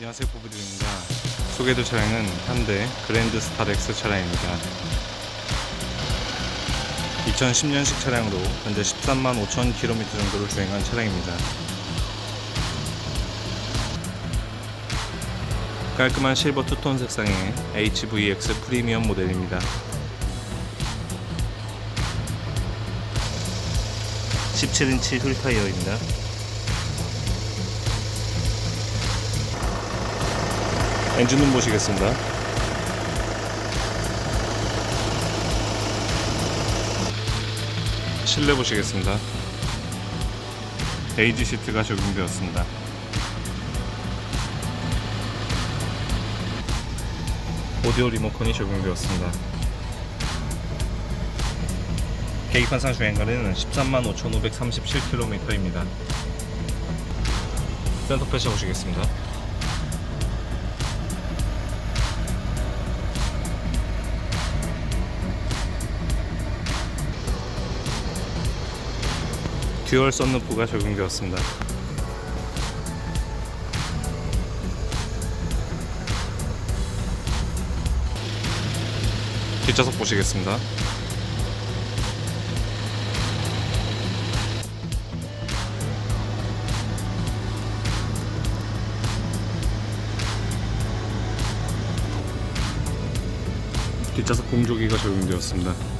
안녕하세요 보부드입니다. 소개해드릴 차량은 현대 그랜드 스타렉스 차량입니다. 2010년식 차량으로 현재 13만 5천 km 정도를 주행한 차량입니다. 깔끔한 실버 투톤 색상의 HVX 프리미엄 모델입니다. 17인치 휠 타이어입니다 엔진룸 보시겠습니다. 실내 보시겠습니다. 베이지 시트가 적용되었습니다. 오디오 리모컨이 적용되었습니다. 계기판 상 주행거리는 13만 5,537km입니다. 센터 패셔 보시겠습니다. 듀얼 썬루프가 적용되었습니다. 뒷좌석 보시겠습니다. 뒷좌석 공조기가 적용되었습니다.